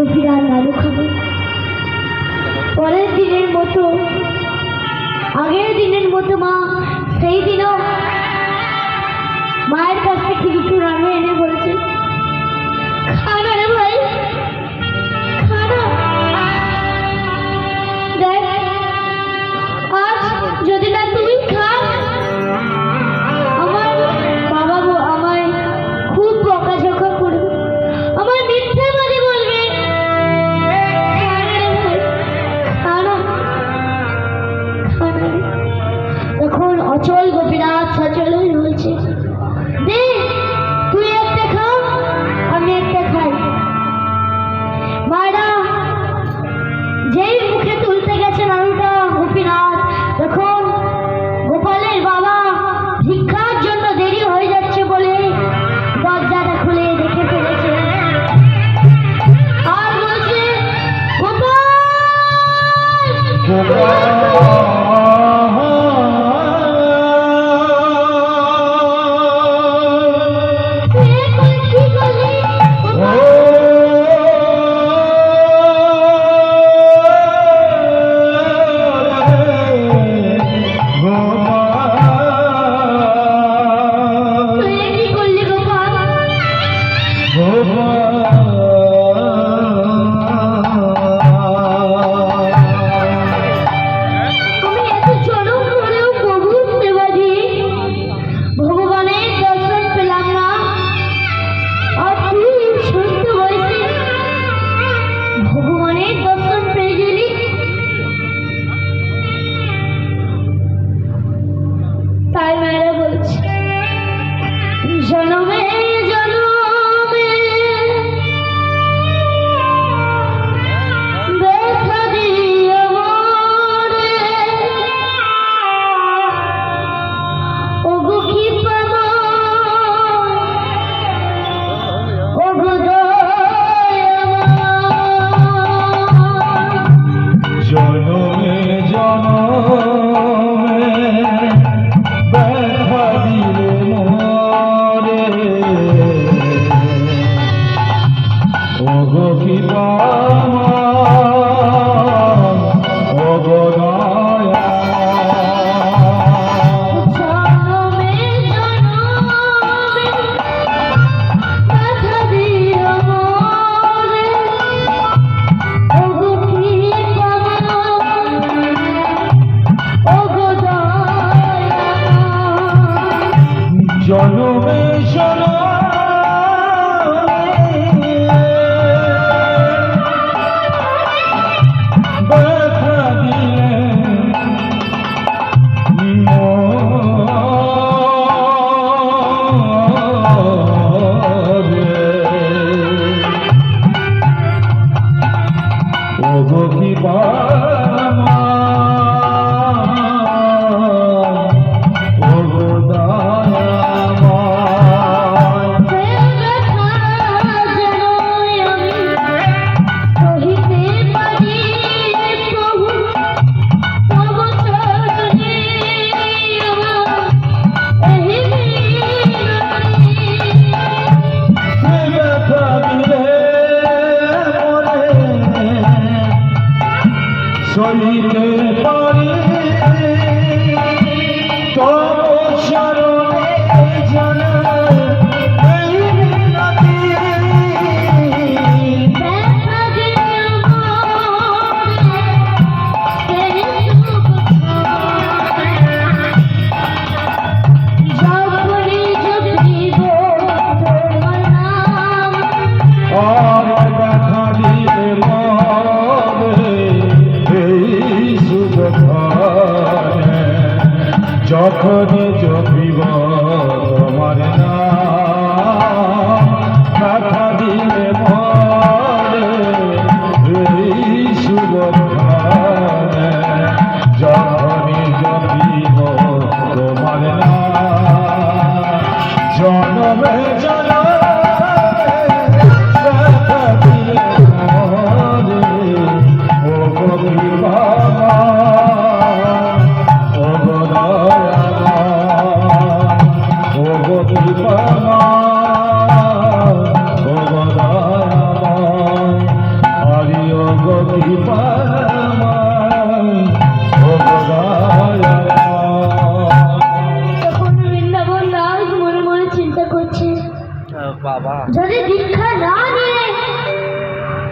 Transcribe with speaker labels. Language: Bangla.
Speaker 1: বসিরার লালু খাব পরের দিনের মতো আগের দিনের মতো মা সেই দিনও ভোলা ভোগ কি
Speaker 2: পা I need Shalit যখন
Speaker 1: 吧。的假